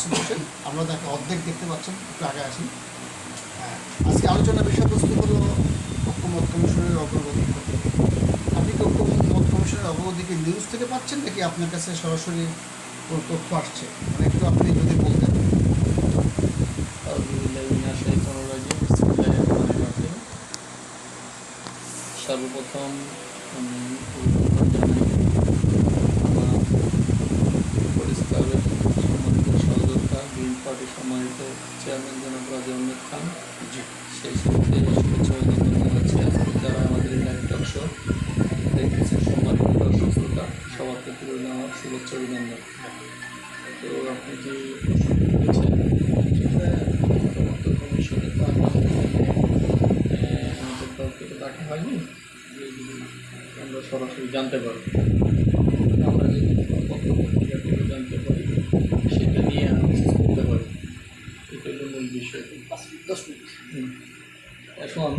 মাসুদ হোসেন আমরা তাকে অর্ধেক দেখতে পাচ্ছেন একটু আগে আসি হ্যাঁ, আজকে আলোচনার বিষয়বস্তু হলো ঐক্যমত কমিশনের অগ্রগতি। আপনি কি ঐক্যমত কমিশনের অগ্রগতিকে নিউজ থেকে পাচ্ছেন নাকি আপনার কাছে সরাসরি কোনো তথ্য আসছে? মানে একটু আপনি যদি বলতেন। সর্বপ্রথম আমি ধন্যবাদ জানাই আমার পরিষ্কারের সম্মানিত সহযোগিতা গ্রিন পার্টি সম্মানিত চেয়ারম্যান জনাব রাজা আহমেদ খান জি সেই সাথে শুভেচ্ছা অভিনন্দন জানাচ্ছি আজকে যারা আমাদের এই লাইভ টক শো দেখতেছেন সম্মানিত দর্শক শ্রোতা সবার প্রতি রইল আমার শুভেচ্ছা অভিনন্দন তো আপনি যে প্রশ্ন করেছেন ঐক্যমত্য কমিশনে তো আমাদের এখানে, আহ, আমাদের দল থেকে ডাকা হয়নি যে যদি আমরা সরাসরি জানতে পারি আমরা যদি কোনো পত্রপত্রিকা থেকে জানতে পারি সেটা নিয়ে অ্যানালিসিস করতে পারি এটা মূল দশ মিনিট এখন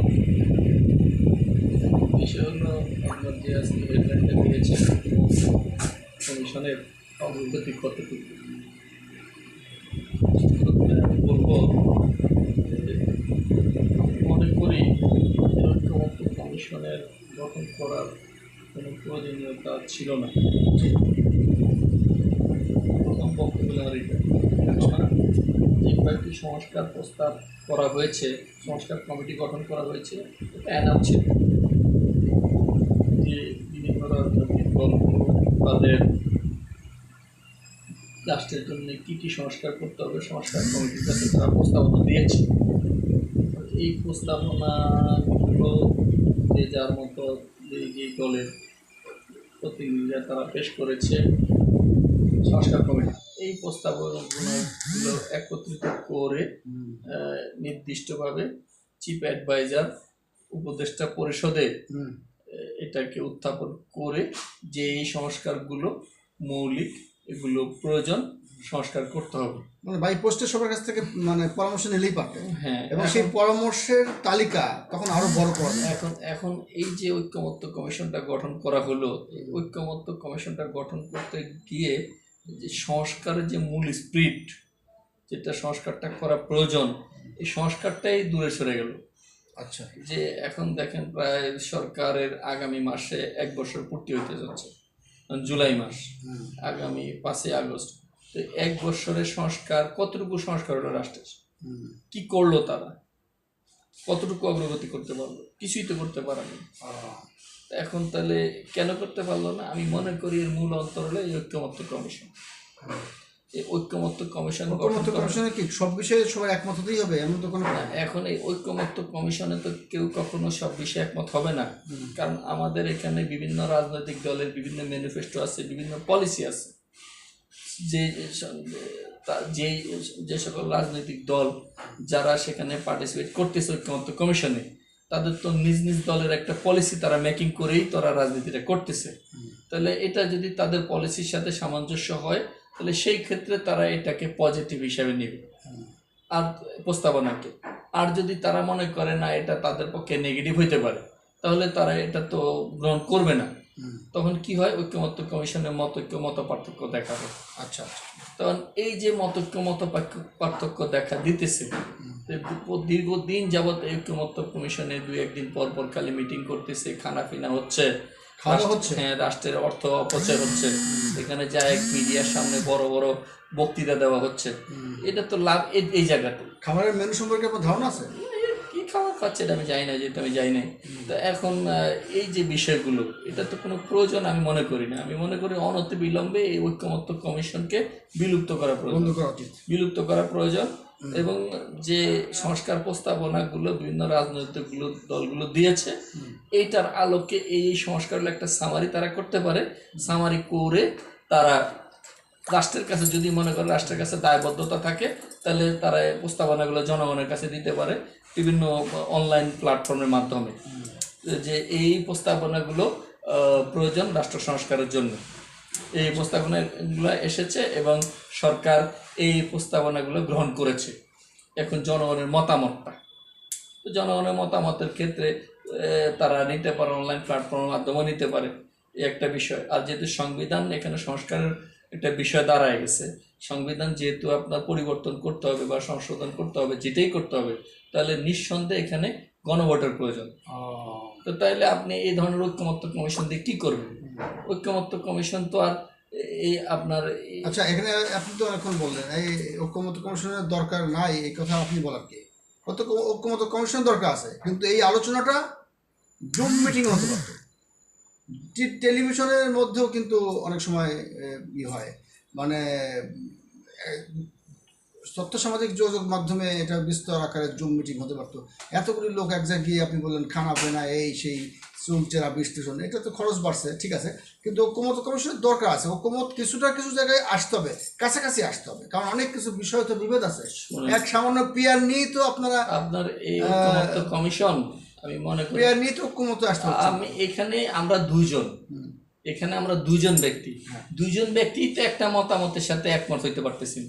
বিষয় হলো আপনার যে আজকে হেডলাইনটা দিয়েছেন কমিশনের অগ্রগতি কতটুকু বলব মনে কমিশনের গঠন করার কোনো প্রয়োজনীয়তা ছিল না প্রথম বক্তব্য আমার এটা কয়েকটি সংস্কার প্রস্তাব করা হয়েছে, সংস্কার কমিটি গঠন করা হয়েছে ছিল যে বিভিন্ন রাজনৈতিক দলগুলো তাদের রাষ্ট্রের জন্য কী কী সংস্কার করতে হবে, সংস্কার কমিটির কাছে তারা প্রস্তাবনা দিয়েছে। এই প্রস্তাবনাগুলো যে যার মতো যে যে দলের প্রতিনিধিরা তারা পেশ করেছে, সংস্কার কমিটি। এই প্রস্তাবনাগুলো একত্রিত করে নির্দিষ্টভাবে চিফ অ্যাডভাইজার উপদেষ্টা পরিষদে এটাকে উত্থাপন করে যে এই সংস্কারগুলো মৌলিক এগুলো প্রয়োজন সংস্কার করতে হবে। মানে বাই পোস্টে সবার কাছ থেকে মানে পরামর্শ নিলেই পারতেন হ্যাঁ এবং সেই পরামর্শের তালিকা তখন আরও বড় করা এখন এখন এই যে ঐক্যমত্য কমিশনটা গঠন করা হলো এই ঐক্যমত্য কমিশনটা গঠন করতে গিয়ে যে সংস্কারের যে মূল স্পিরিট যেটা সংস্কারটা করা প্রয়োজন এই সংস্কারটাই দূরে সরে গেল। আচ্ছা। যে এখন দেখেন প্রায় সরকারের আগামী মাসে এক বছর পূর্তি হতে যাচ্ছে জুলাই মাস আগামী পাঁচই আগস্ট। তো এক বছরের সংস্কার কতটুকু সংস্কার হলো রাষ্ট্রের? কি করল তারা? কতটুকু অগ্রগতি করতে পারল? কিছুই তো করতে পারেনি। এখন তাহলে কেন করতে পারল না? আমি মনে করি এর মূল অন্তর হলো এই ঐক্যমত্য কমিশন। এই ঐক্যমত্য কমিশন ঐক্যমত্য কমিশনে কি সব বিষয়ে সবাই একমত হতেই হবে? এমন তো কোনো না, এখন এই ঐক্যমত্য কমিশনে তো কেউ কখনো সব বিষয়ে একমত হবে না। কারণ আমাদের এখানে বিভিন্ন রাজনৈতিক দলের বিভিন্ন ম্যানিফেস্টো আছে বিভিন্ন পলিসি আছে। যে যে যে সকল রাজনৈতিক দল যারা সেখানে পার্টিসিপেট করতেছে ঐক্যমত্য কমিশনে তাদের তো নিজ নিজ দলের একটা পলিসি তারা মেকিং করেই তারা রাজনীতিটা করতেছে। তাহলে এটা যদি তাদের পলিসির সাথে সামঞ্জস্য হয়, তাহলে সেই ক্ষেত্রে তারা এটাকে পজিটিভ হিসাবে নেবে। আর প্রস্তাবনাকে আর যদি তারা মনে করে না, এটা তাদের পক্ষে নেগেটিভ হইতে পারে, তাহলে তারা এটা তো গ্রহণ করবে না। তখন কি হয়? ঐক্যমত্য কমিশনের মতৈক্য মত পার্থক্য দেখাবে আচ্ছা আচ্ছা। তখন এই যে মতৈক্য মত পার্থক্য- পার্থক্য দেখা দিতেছে দীর্ঘদিন যাবৎ ঐক্যমত্য কমিশনে দুই একদিন পর পর খালি মিটিং করতেছে খানা পিনা হচ্ছে খাওয়া রাষ্ট্র- হচ্ছে? হ্যাঁ রাষ্ট্রের অর্থ অপচয় হচ্ছে। এখানে যায় মিডিয়ার সামনে বড় বড় বক্তৃতা দেওয়া হচ্ছে। এটা তো লাভ এই- জায়গাতে। খাবারের মেনু সম্পর্কে আপনার ধারণা আছে? খাবার খাচ্ছে এটা আমি জানি না যেহেতু আমি যাই নাই। তো এখন এই যে বিষয়গুলো এটা তো কোনো প্রয়োজন আমি মনে করি না। আমি মনে করি অনতি বিলম্বে এই ঐক্যমত্য কমিশনকে বিলুপ্ত করা প্রয়োজন। বিলুপ্ত করা প্রয়োজন এবং যে সংস্কার প্রস্তাবনাগুলো বিভিন্ন রাজনৈতিকগুলো দলগুলো দিয়েছে এইটার আলোকে এই সংস্কারের একটা সামারি তারা করতে পারে। সামারি করে তারা রাষ্ট্রের কাছে যদি মনে করে রাষ্ট্রের কাছে দায়বদ্ধতা থাকে তাহলে তারা প্রস্তাবনাগুলো জনগণের কাছে দিতে পারে। বিভিন্ন অনলাইন প্ল্যাটফর্মের মাধ্যমে। যে এই প্রস্তাবনাগুলো প্রয়োজন রাষ্ট্র সংস্কারের জন্য। এই প্রস্তাবনাগুলো এসেছে এবং সরকার এই প্রস্তাবনাগুলো গ্রহণ করেছে। এখন জনগণের মতামতটা। তো জনগণের মতামতের ক্ষেত্রে তারা নিতে পারে অনলাইন প্ল্যাটফর্মের মাধ্যমে নিতে পারে। এই একটা বিষয়। আর যেহেতু সংবিধান এখানে সংস্কারের একটা বিষয় দাঁড়ায় গেছে। সংবিধান যেহেতু আপনার পরিবর্তন করতে হবে বা সংশোধন করতে হবে যেটাই করতে হবে তাহলে নিঃসন্দেহে এখানে গণভোটের প্রয়োজন। তো তাইলে আপনি এই ধরনের ঐক্যমত্য কমিশন দিয়ে কী করবেন? ঐক্যমত্য কমিশন তো আর এই আপনার আচ্ছা এখানে আপনি তো এখন বললেন এই ঐক্যমত কমিশনের দরকার নাই এই কথা আপনি বলার কি? কত ঐক্যমত কমিশন দরকার আছে কিন্তু এই আলোচনাটা জুম মিটিং হতে পারত। টেলিভিশনের মধ্যেও কিন্তু অনেক সময় ই হয়। মানে তথ্য সামাজিক যোগাযোগ মাধ্যমে এটা বিস্তর আকারে জুম মিটিং হতে পারতো। এতগুলি লোক এক জায়গায় গিয়ে আপনি বললেন খানা পেনা এই সেই চুলচেরা বিশ্লেষণ এটা তো খরচ বাড়ছে ঠিক আছে। কিন্তু ঐক্যমত কমিশনের দরকার আছে। ঐক্যমত কিছুটা কিছু জায়গায় আসতে হবে কাছাকাছি আসতে হবে। কারণ অনেক কিছু বিষয় তো বিভেদ আছে। এক সামান্য পিয়ার নিয়েই তো আপনারা আপনার এই কমিশন আমি মনে করি আমি এখানে আমরা দুইজন। এখানে আমরা দুইজন ব্যক্তি। হ্যাঁ। দুইজন ব্যক্তি তো একটা মতামতের সাথে একমত হইতে পারতেছি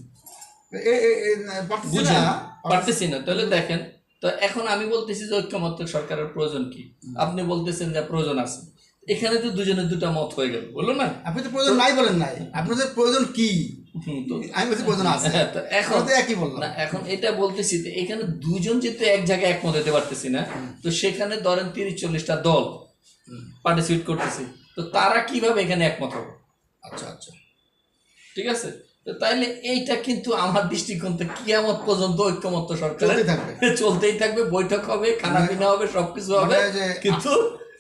বুঝেন? পারতেছি। না। তাহলে দেখেন তো এখন আমি বলতেছি যে ঐক্যমত্য সরকারের প্রয়োজন কি? আপনি বলতেছেন যে প্রয়োজন আছে। এখানে তো দুজনের দুটা মত হয়ে গেল বলল না? আপনি তো প্রয়োজন নাই বলেন নাই। আপনাদের প্রয়োজন কি? আমি বলছি প্রয়োজন আছে। হ্যাঁ, তো এখন তো একই বললাম। না এখন এটা বলতেছি এখানে দুজন যেহেতু এক জায়গায় একমত হতে পারতেছি না তো সেখানে ধরেন তিরিশ চল্লিশটা দল পার্টিসিপেট করতেছে তো তারা কীভাবে এখানে একমত হবে? আচ্ছা আচ্ছা। ঠিক আছে? তো তাইলে এইটা কিন্তু আমার দৃষ্টিকোণ থেকে কিয়ামত পর্যন্ত ঐক্যমত্য সরকার চলতেই থাকবে। বৈঠক হবে খানা পিনা হবে সবকিছু হবে। মানে কিন্তু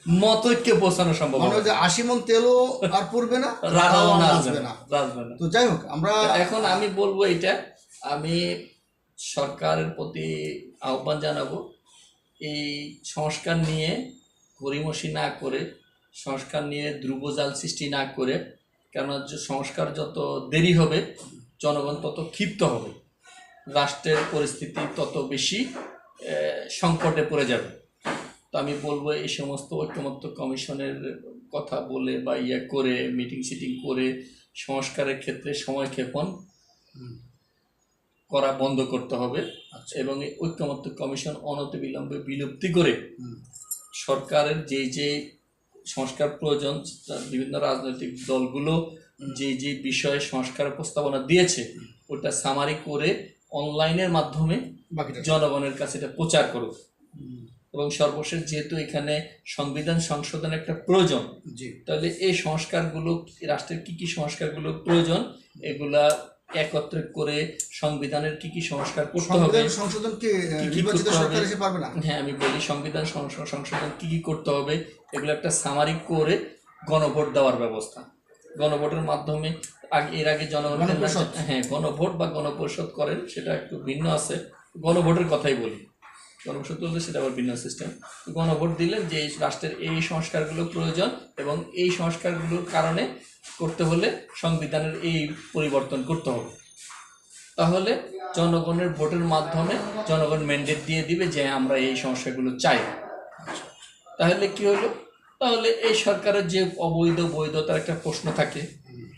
মত ঐক্যে পৌঁছানো সম্ভব মনে যে আশি মন তেলও আর পড়বে না রাগাও না আসবে না। তো যাই হোক আমরা এখন আমি বলব এটা আমি সরকারের প্রতি আহ্বান জানাব এই সংস্কার নিয়ে গড়িমসি না করে সংস্কার নিয়ে ধ্রুবজাল সৃষ্টি না করে কেন সংস্কার যত দেরি হবে জনগণ তত ক্ষিপ্ত হবে। রাষ্ট্রের পরিস্থিতি তত বেশি সংকটে পড়ে যাবে। তো আমি বলব এই সমস্ত ঐক্যমত্য কমিশনের কথা বলে বা ইয়ে করে মিটিং সিটিং করে সংস্কারের ক্ষেত্রে সময় ক্ষেপণ করা বন্ধ করতে হবে আচ্ছা। এবং এই ঐক্যমত্য কমিশন অনতিবিলম্বে বিলুপ্তি করে সরকারের যে যে সংস্কার প্রয়োজন তা বিভিন্ন রাজনৈতিক দলগুলো যে যে বিষয়ে সংস্কার প্রস্তাবনা দিয়েছে ওটা সামারি করে অনলাইনের মাধ্যমে জনগণের কাছে এটা প্রচার করুক। এবং সর্বশেষ যেহেতু এখানে সংবিধান সংশোধন একটা প্রয়োজন জি। তাহলে এই সংস্কারগুলো রাষ্ট্রের কি কি সংস্কারগুলো প্রয়োজন এগুলা একত্রে করে সংবিধানের কি কি সংস্কার করতে হবে? সংবিধান সংশোধন কি নির্বাচিত সরকার? এসে পারবে না? হ্যাঁ আমি বলি সংবিধান সংশোধন কি কি করতে হবে এগুলো একটা সামারিক করে গণভোট দেওয়ার ব্যবস্থা। গণভোটের মাধ্যমে আগে এর আগে গণপরিষদ। হ্যাঁ গণভোট বা গণপরিষদ করেন সেটা একটু ভিন্ন আছে। গণভোটের কথাই বলি। গণপরিষদ বলতে সেটা আবার ভিন্ন সিস্টেম গণভোট দিলে যে রাষ্ট্রের এই সংস্কারগুলো প্রয়োজন এবং এই সংস্কারগুলোর কারণে করতে হলে সংবিধানের এই পরিবর্তন করতে হবে। তাহলে জনগণের ভোটের মাধ্যমে জনগণ ম্যান্ডেট দিয়ে দিবে যে আমরা এই সমস্যাগুলো চাই। তাহলে কি হলো? তাহলে এই সরকারের যে অবৈধ বৈধতার একটা প্রশ্ন থাকে,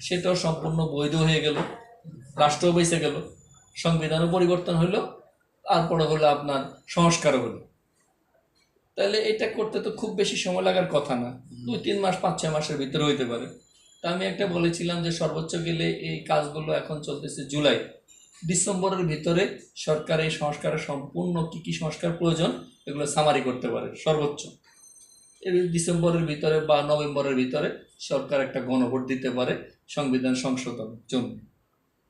সেটাও সম্পূর্ণ বৈধ হয়ে গেল রাষ্ট্র বেঁচে গেল, সংবিধানও পরিবর্তন হলো তারপরে হলো আপনার সংস্কার হলো। তাহলে এটা করতে তো খুব বেশি সময় লাগার কথা না। দুই তিন মাস পাঁচ ছয় মাসের ভিতরে হইতে পারে। তা আমি একটা বলেছিলাম যে সর্বোচ্চ গেলে এই কাজগুলো এখন চলতেছে জুলাই। ডিসেম্বরের ভিতরে সরকার এই সংস্কারের সম্পূর্ণ কি কি সংস্কার প্রয়োজন এগুলো সামারি করতে পারে সর্বোচ্চ। ডিসেম্বরের ভিতরে বা নভেম্বরের ভিতরে সরকার একটা গণভোট দিতে পারে সংবিধান সংশোধনের জন্য।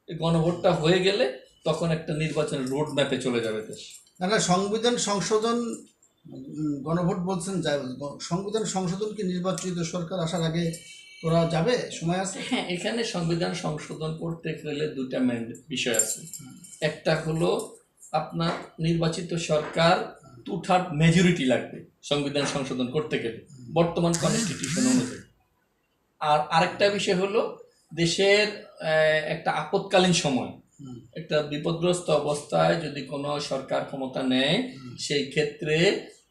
এই গণভোটটা হয়ে গেলে তখন একটা নির্বাচনের রোড ম্যাপে চলে যাবে দেশ। না না সংবিধান সংশোধন গণভোট বলছেন সংবিধান সংশোধন কি নির্বাচিত সরকার আসার আগে করা যাবে? সময় আছে? হ্যাঁ এখানে সংবিধান সংশোধন করতে গেলে দুটা মেন বিষয় আছে। একটা হলো আপনার নির্বাচিত সরকার টু থার্ড মেজরিটি লাগবে সংবিধান সংশোধন করতে গেলে বর্তমান কনস্টিটিউশন অনুযায়ী। আর আরেকটা বিষয় হলো দেশের একটা আপৎকালীন সময়। একটা বিপদগ্রস্ত অবস্থায় যদি কোনো সরকার ক্ষমতা নেয় সেই ক্ষেত্রে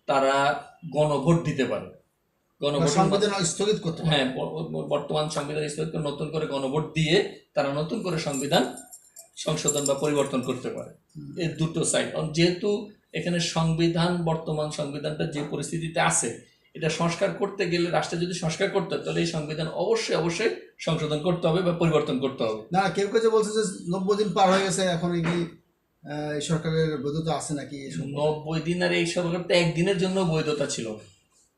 তারা গণভোট দিতে পারে। গণভোট সংবিধান স্থগিত করতে। হ্যাঁ বর্তমান সংবিধান স্থগিত করে নতুন করে গণভোট দিয়ে তারা নতুন করে সংবিধান সংশোধন বা পরিবর্তন করতে পারে। এই দুটো সাইড যেহেতু এখানে সংবিধান বর্তমান সংবিধানটা যে পরিস্থিতিতে আছে এটা সংস্কার করতে গেলে রাষ্ট্রে যদি সংস্কার করতে হয় তাহলে এই সংবিধান অবশ্যই অবশ্যই সংশোধন করতে হবে বা পরিবর্তন করতে হবে না কেউ কেউ যে বলছে যে নব্বই দিন পার হয়ে গেছে এখন কি এই সরকারের বৈধতা আছে নাকি? নব্বই দিন আর এই সরকার তো একদিনের জন্য বৈধতা ছিল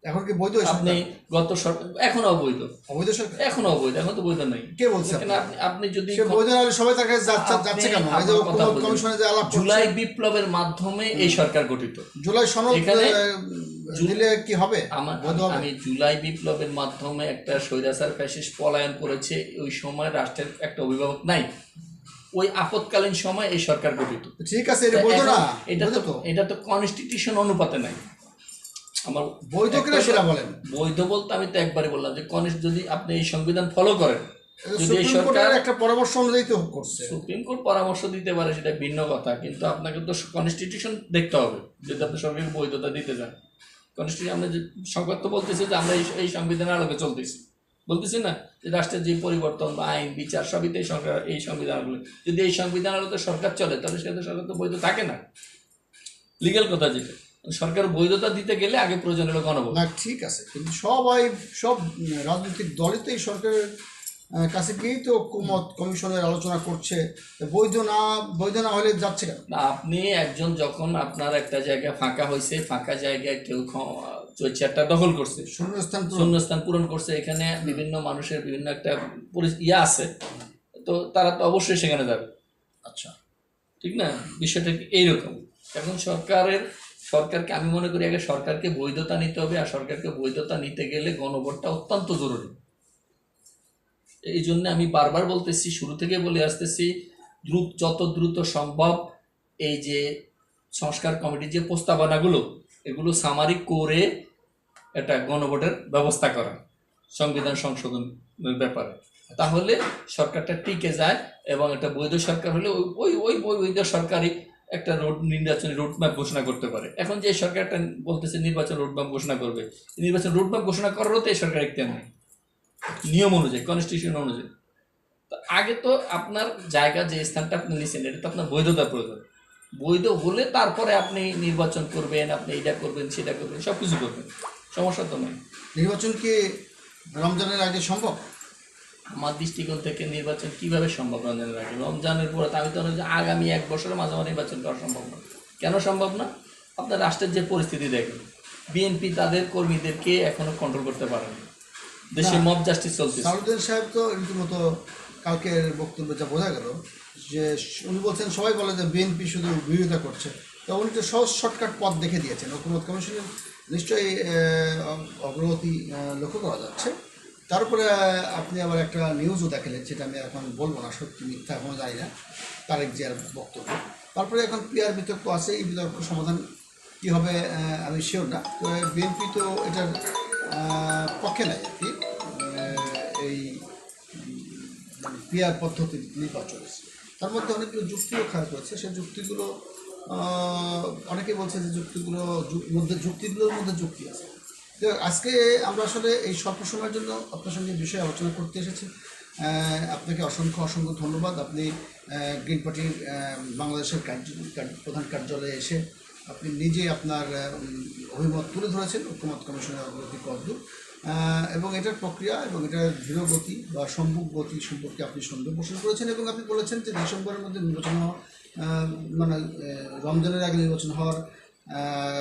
এখন কি বৈধ আপনি গত সরকার এখনও অবৈধ। অবৈধ সরকার? এখনও অবৈধ এখন তো বৈধ নাই। কে বলছে এখানে আপনি আপনি যদি বৈধ হলে সবাই তার কাছে যাচ্ছে কেন? এই যে। কমিশনে যে আলাপ জুলাই বিপ্লবের মাধ্যমে এই সরকার গঠিত। জুলাই সনদ দিলে কি হবে? আমি জুলাই বিপ্লবের মাধ্যমে একটা স্বৈরাচার ফ্যাসিস্ট পলায়ন করেছে। ওই সময় রাষ্ট্রের একটা অভিভাবক নাই। ওই আপৎকালীন সময় এই সরকার গঠিত। ঠিক আছে এটা না? তো এটা তো কনস্টিটিউশন অনুপাতে নাই। আমার বৈধ কিনা সেটা বলেন। বৈধ বলতে আমি তো একবারই বললাম যে কনিষ্ঠ যদি আপনি এই সংবিধান ফলো করেন যদি সরকার একটা পরামর্শ অনুযায়ী তো করছে। সুপ্রিম কোর্ট পরামর্শ দিতে পারে সেটা ভিন্ন কথা কিন্তু আপনাকে তো কনস্টিটিউশন দেখতে হবে যদি আপনি সরকারকে বৈধতা দিতে চান। কনস্টিটিউশন আমরা যে সংবাদ তো বলতেছি যে আমরা এই- এই সংবিধানের আলোকে চলতেছি। বলতেছি না যে রাষ্ট্রের যে পরিবর্তন বা আইন বিচার সবই তো এই সরকার এই সংবিধানগুলো যদি এই সংবিধান আলোতে সরকার চলে তাহলে সেটা সরকার তো বৈধ থাকে না। লিগেল কথা যেটা। সরকার বৈধতা দিতে গেলে আগে প্রয়োজন হলো গণভোট না ঠিক আছে। কিন্তু সবাই সব রাজনৈতিক দলই তো এই সরকারের কাছে গিয়েই তো ঐক্যমত কমিশনের আলোচনা করছে। বৈধ না বৈধ না হলে যাচ্ছে কেন? না আপনি একজন যখন আপনার একটা জায়গা ফাঁকা হয়েছে ফাঁকা জায়গায় কেউ চেয়ারটা দখল করছে শূন্যস্থান শূন্যস্থান পূরণ করছে এখানে বিভিন্ন মানুষের বিভিন্ন একটা ইয়ে আছে। তো তারা তো অবশ্যই সেখানে যাবে। আচ্ছা। ঠিক না? বিষয়টা এইরকম? এখন সরকারের সরকারকে, আমি মনে করি আগে সরকারকে বৈধতা নিতে হবে, আর সরকারকে বৈধতা নিতে গেলে গণভোটটা অত্যন্ত জরুরি। এই জন্য আমি বারবার বলতেছি, শুরু থেকে বলে আসতেছি, দ্রুত, যত দ্রুত সম্ভব এই যে সংস্কার কমিটির যে প্রস্তাবনাগুলো, এগুলো সামারি করে এটা গণভোটের ব্যবস্থা করা, সংবিধান সংশোধনের ব্যাপারে। তাহলে সরকারটা টিকে যায় এবং এটা বৈধ সরকার হলে ওই ওই ওই বৈধ সরকারই একটা রোড নির্বাচনী রোডম্যাপ ঘোষণা করতে পারে। এখন যে সরকারটা বলতেছে নির্বাচন রোডম্যাপ ঘোষণা করবে নির্বাচন রোডম্যাপ ঘোষণা করারও তো এই সরকার ইখতিয়ার নেই নিয়ম অনুযায়ী কনস্টিটিউশন অনুযায়ী। তো আগে তো আপনার জায়গা যে স্থানটা আপনি নিয়েছেন এটা তো আপনার বৈধতা প্রয়োজন। বৈধ হলে তারপরে আপনি নির্বাচন করবেন, আপনি এটা করবেন, সেটা করবেন সব কিছু করবেন। সমস্যা তো নেই। নির্বাচন কি রমজানের আগে সম্ভব? আমার দৃষ্টিকোণ থেকে নির্বাচন কীভাবে সম্ভব রমজানের আগে রমজানের পরে আমি তো যে আগামী এক বছরের মাঝামাঝি নির্বাচন করা সম্ভব না। কেন সম্ভব না? আপনার রাষ্ট্রের যে পরিস্থিতি দেখেন বিএনপি তাদের কর্মীদেরকে এখনও কন্ট্রোল করতে পারেনি। দেশে মব জাস্টিস চলছে সারুদ্দিন সাহেব তো রীতিমতো কালকের বক্তব্যে যা বোঝা গেল যে উনি বলছেন সবাই বলে যে বিএনপি শুধু বিরোধিতা করছে। তো উনি তো সহজ শর্টকাট পথ দেখে দিয়েছেন। ঐক্যমত কমিশনের নিশ্চয়ই অগ্রগতি লক্ষ্য করা যাচ্ছে। তারপরে আপনি আবার একটা নিউজও দেখালেন, যেটা আমি এখন বলব না, সত্যি মিথ্যা এখনও জানি না, তারেক জিয়ার বক্তব্য। তারপরে এখন পিয়ার বিতর্ক আছে, এই বিতর্ক সমাধান কী হবে আমি শিওর না। তো বিএনপি তো এটার পক্ষে নেয় আর কি এই মানে পিয়ার পদ্ধতি নির্বাচন তার মধ্যে অনেকগুলো যুক্তিও খারাপ হয়েছে সেই যুক্তিগুলো অনেকে বলছে যে যুক্তিগুলো, মধ্যে যুক্তিগুলোর মধ্যে যুক্তি আছে। আজকে আমরা আসলে এই স্বল্প সময়ের জন্য আপনার সঙ্গে বিষয়ে আলোচনা করতে এসেছি। আপনাকে অসংখ্য অসংখ্য ধন্যবাদ। আপনি গ্রিন পার্টির বাংলাদেশের কার্য প্রধান কার্যালয়ে এসে আপনি নিজে আপনার অভিমত তুলে ধরেছেন ঐক্যমত কমিশনের অগ্রগতি কদ্দূর এবং এটার প্রক্রিয়া এবং এটার ধীরগতি বা সম্ভব গতি সম্পর্কে আপনি সন্দেহ পোষণ করেছেন এবং আপনি বলেছেন যে ডিসেম্বরের মধ্যে নির্বাচন মানে রমজানের আগে নির্বাচন হওয়ার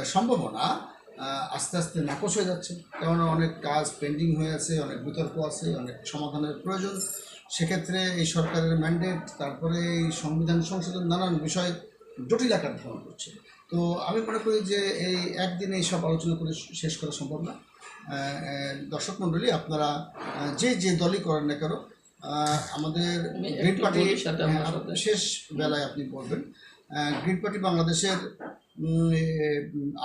সম্ভাবনা আস্তে আস্তে নাকচ হয়ে যাচ্ছে। কারণ অনেক কাজ পেন্ডিং হয়ে আছে অনেক বিতর্ক আছে অনেক সমাধানের প্রয়োজন। সেক্ষেত্রে এই সরকারের ম্যান্ডেট তারপরে এই সংবিধান সংশোধন নানান বিষয় জটিল আকার ধারণ করছে। তো আমি মনে করি যে এই একদিনে এই সব আলোচনা করে শেষ করা সম্ভব না। দর্শক মণ্ডলী আপনারা যে যে দলই করেন না কেন আমাদের আমি গ্রিন পার্টি হ্যাঁ, শেষ বেলায় আপনি বলবেন। গ্রিন পার্টি বাংলাদেশের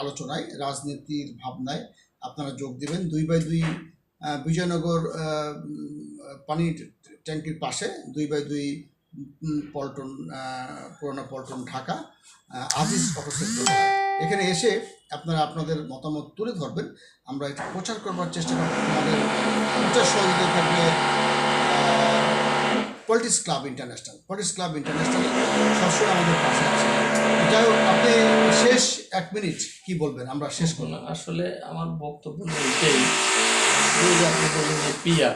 আলোচনায়, রাজনীতির ভাবনায় আপনারা যোগ দেবেন। দুই বাই দুই বিজয়নগর পানির ট্যাঙ্কির পাশে, দুই বাই দুই পল্টন পুরোনো পল্টন ঢাকা আজিজ অটো এখানে এসে আপনারা আপনাদের মতামত তুলে ধরবেন। আমরা প্রচার করবার চেষ্টা করব। আমাদের সহযোগিতা থাকবে politics club international politics club international সবসময় আমাদের পাশে আছে। যাই হোক, আপনি শেষ এক মিনিট কি বলবেন? আমরা শেষ করব। আসলে আমার বক্তব্য এটাই আপনি বললেন যে পিয়ার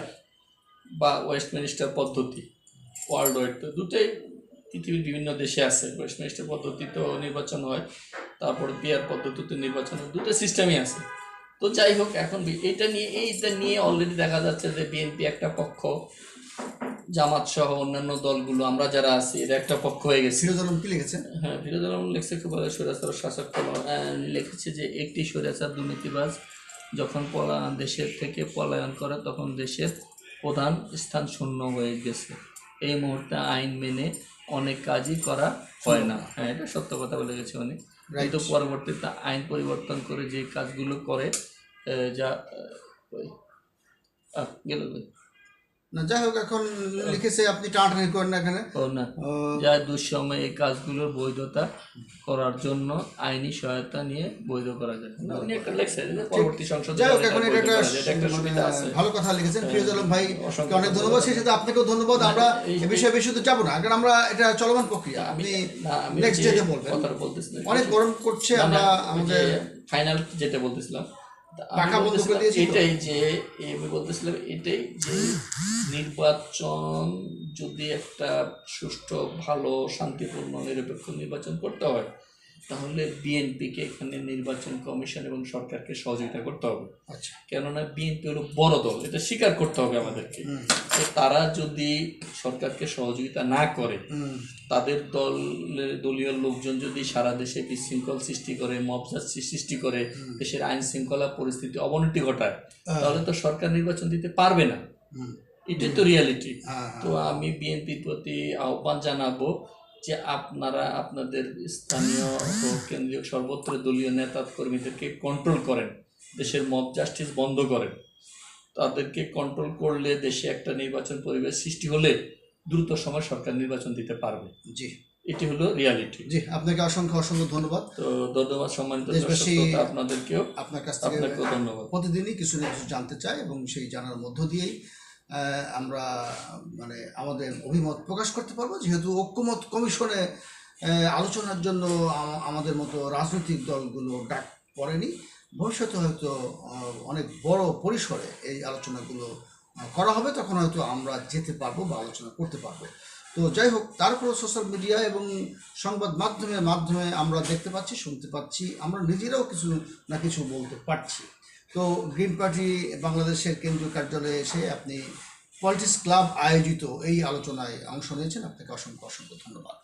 বা ওয়েস্টমিনিস্টার পদ্ধতি ওয়ার্ল্ড ওয়াইড তো দুটোই পৃথিবীর বিভিন্ন দেশে আছে। ওয়েস্টমিনিস্টার পদ্ধতিতেও নির্বাচন হয়, তারপর পিয়ার পদ্ধতিতে নির্বাচন হয়, দুটো সিস্টেমই আছে। তো যাই হোক, এখন এটা নিয়ে, এইটা নিয়ে অলরেডি দেখা যাচ্ছে যে বিএনপি একটা পক্ষ জামাত সহ অন্যান্য দলগুলো আমরা যারা আছি এরা একটা পক্ষ হয়ে গেছে। সিরাজ আলম কি লিখেছেন? হ্যাঁ ফিরোজ আলম লেখছে স্বৈরাচার শাসক লিখেছে যে একটি স্বৈরাচার দুর্নীতিবাজ যখন পলা দেশের থেকে পলায়ন করে তখন দেশের প্রধান স্থান শূন্য হয়ে গেছে। এই মুহূর্তে আইন মেনে অনেক কাজই করা হয় না। হ্যাঁ এটা সত্য কথা বলে গেছে উনি কিন্তু পরবর্তীতে আইন পরিবর্তন করে যে কাজগুলো করে যা গেল? না যাই হোক এখন লিখেছে আপনি টানাটানি করেন না এখানে। ও না যা দুঃসময়ে এই কাজগুলোর বৈধতা করার জন্য আইনি সহায়তা নিয়ে বৈধ করা যায়। না, উনি একটা লেখছে পরবর্তী সংসদে যাই হোক এখন এটা একটা সুবিধা আছে। ভালো কথা লিখেছেন। ফিরোজ আলম ভাই অনেক ধন্যবাদ। সেই সাথে আপনাকেও ধন্যবাদ। আমরা এই- বিষয়ে বেশি তো যাব না। কারণ আমরা এটা চলমান প্রক্রিয়া। আপনি নেক্সট ডেতে বলবেন। বলতেছিলাম অনেক গরম করছে আমরা আমাদের ফাইনাল যেটা বলতেছিলাম এটাই যে আমি বলতেছিলাম এটাই যে নির্বাচন যদি একটা সুষ্ঠু ভালো শান্তিপূর্ণ নিরপেক্ষ নির্বাচন করতে হয় তাহলে বিএনপিকে এখানে নির্বাচন কমিশন এবং সরকারকে সহযোগিতা করতে হবে। আচ্ছা। কেননা বিএনপি হলো বড় দল এটা স্বীকার করতে হবে আমাদেরকে। তারা যদি সরকারকে সহযোগিতা না করে তাদের দলের দলীয় লোকজন যদি সারা দেশে বিশৃঙ্খল সৃষ্টি করে মবজার সৃষ্টি করে দেশের আইন শৃঙ্খলা পরিস্থিতি অবনতি ঘটায় তাহলে তো সরকার নির্বাচন দিতে পারবে না। এটাই তো রিয়ালিটি হ্যাঁ, তো আমি বিএনপির প্রতি আহ্বান জানাব যে আপনারা আপনাদের স্থানীয় ও কেন্দ্রীয় সর্বত্র দলীয় নেতা কর্মীদেরকে কন্ট্রোল করেন দেশের মব জাস্টিস বন্ধ করেন। তাদেরকে কন্ট্রোল করলে দেশে একটা নির্বাচন পরিবেশ সৃষ্টি হলে দ্রুত সময় সরকার নির্বাচন দিতে পারবে। জি। এটি হলো রিয়ালিটি জি আপনাকে অসংখ্য অসংখ্য ধন্যবাদ। তো ধন্যবাদ সম্মানিত দর্শক আপনাদেরকেও। আপনার কাছ থেকে আপনাকেও ধন্যবাদ। প্রতিদিনই কিছু না কিছু জানতে চাই এবং সেই জানার মধ্য দিয়েই আমরা মানে আমাদের অভিমত প্রকাশ করতে পারব। যেহেতু ঐক্যমত কমিশনে আলোচনার জন্য আমাদের মতো রাজনৈতিক দলগুলো ডাক পড়েনি। ভবিষ্যতে হয়তো অনেক বড় পরিসরে এই আলোচনাগুলো করা হবে। তখন হয়তো আমরা যেতে পারব বা আলোচনা করতে পারব। তো যাই হোক তারপরও সোশ্যাল মিডিয়া এবং সংবাদ মাধ্যমের মাধ্যমে আমরা দেখতে পাচ্ছি, শুনতে পাচ্ছি। আমরা নিজেরাও কিছু না কিছু বলতে পারছি। তো গ্রিন পার্টি বাংলাদেশের কেন্দ্রীয় কার্যালয়ে এসে আপনি পলিটিক্স ক্লাব আয়োজিত এই আলোচনায় অংশ নিয়েছেন। আপনাকে অসংখ্য অসংখ্য ধন্যবাদ।